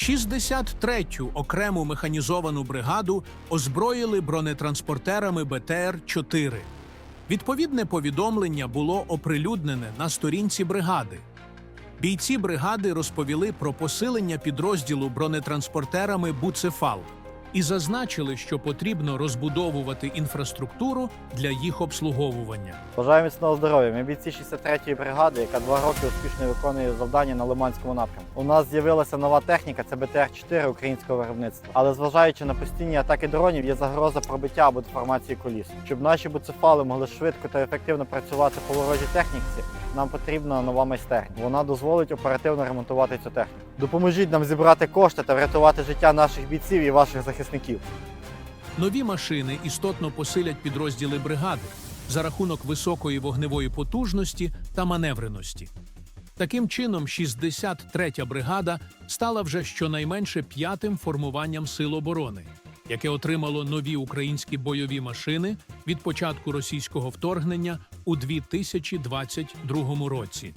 63-ю окрему механізовану бригаду озброїли бронетранспортерами БТР-4. Відповідне повідомлення було оприлюднене на сторінці бригади. Бійці бригади розповіли про посилення підрозділу бронетранспортерами Буцефал і зазначили, що потрібно розбудовувати інфраструктуру для їх обслуговування. Бажаю міцного здоров'я. Ми бійці 63-ї бригади, яка два роки успішно виконує завдання на Лиманському напрямку. У нас з'явилася нова техніка, це БТР-4 українського виробництва. Але зважаючи на постійні атаки дронів, є загроза пробиття або деформації коліс. Щоб наші буцефали могли швидко та ефективно працювати по ворожій техніці, нам потрібна нова майстерня. Вона дозволить оперативно ремонтувати цю техніку. Допоможіть нам зібрати кошти та врятувати життя наших бійців і ваших захисників. Нові машини істотно посилять підрозділи бригади за рахунок високої вогневої потужності та маневреності. Таким чином, 63-я бригада стала вже щонайменше п'ятим формуванням сил оборони, яке отримало нові українські бойові машини від початку російського вторгнення у 2022 році.